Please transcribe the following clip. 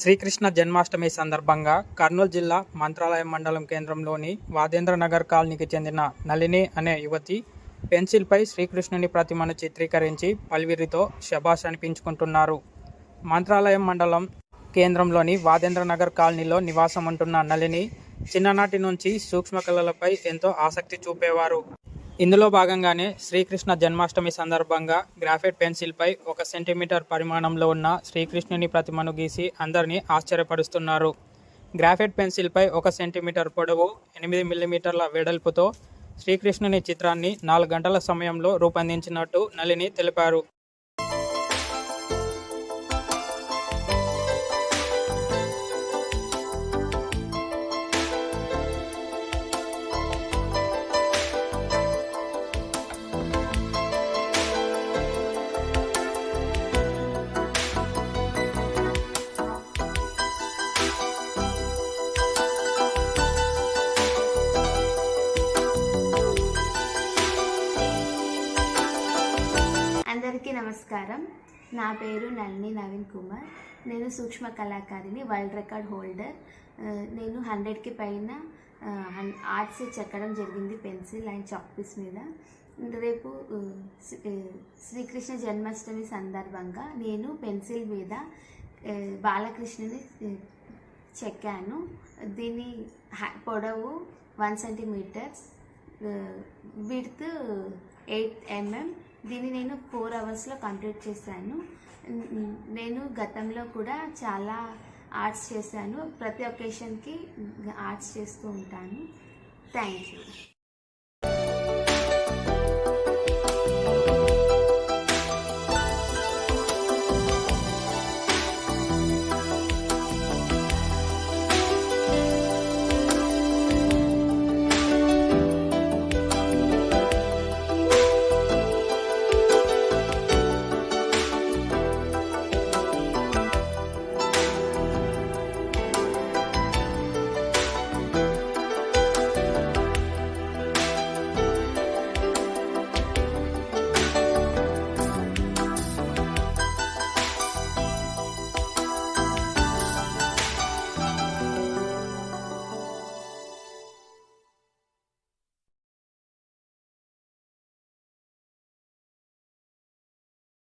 శ్రీకృష్ణ జన్మాష్టమి సందర్భంగా కర్నూలు జిల్లా మంత్రాలయం మండలం కేంద్రంలోని వాదేంద్ర నగర్ కాలనీకి చెందిన నళిని అనే యువతి పెన్సిల్పై శ్రీకృష్ణుని ప్రతిమను చిత్రీకరించి పల్విరితో శబాష్ అనిపించుకుంటున్నారు. మంత్రాలయం మండలం కేంద్రంలోని వాదేంద్ర నగర్ కాలనీలో నివాసం ఉంటున్న నళిని చిన్ననాటి నుంచి సూక్ష్మ కళలపై ఎంతో ఆసక్తి చూపేవారు. ఇందులో భాగంగానే శ్రీకృష్ణ జన్మాష్టమి సందర్భంగా గ్రాఫైట్ పెన్సిల్పై ఒక సెంటీమీటర్ పరిమాణంలో ఉన్న శ్రీకృష్ణుని ప్రతిమను గీసి అందరినీ ఆశ్చర్యపరుస్తున్నారు. గ్రాఫైట్ పెన్సిల్పై ఒక సెంటీమీటర్ పొడవు ఎనిమిది మిల్లీమీటర్ల వెడల్పుతో శ్రీకృష్ణుని చిత్రాన్ని నాలుగు గంటల సమయంలో రూపొందించినట్టు నలిని తెలిపారు. నమస్కారం. నా పేరు నళిని నవీన్ కుమార్. నేను సూక్ష్మ కళాకారిని వరల్డ్ రికార్డ్ హోల్డర్. నేను హండ్రెడ్కి పైన హన్- ఆర్ట్స్ చెక్కడం జరిగింది పెన్సిల్ అండ్ చాక్ పీస్ మీద. రేపు శ్రీకృష్ణ జన్మాష్టమి సందర్భంగా నేను పెన్సిల్ మీద బాలకృష్ణుని చెక్కాను. దీని పొడవు one centimetres width eight mm. దీన్ని నేను ఫోర్ అవర్స్లో కంప్లీట్ చేశాను. నేను గతంలో కూడా చాలా ఆర్ట్స్ చేశాను. ప్రతి ఒకేషన్కి ఆర్ట్స్ చేస్తూ ఉంటాను. Thank you.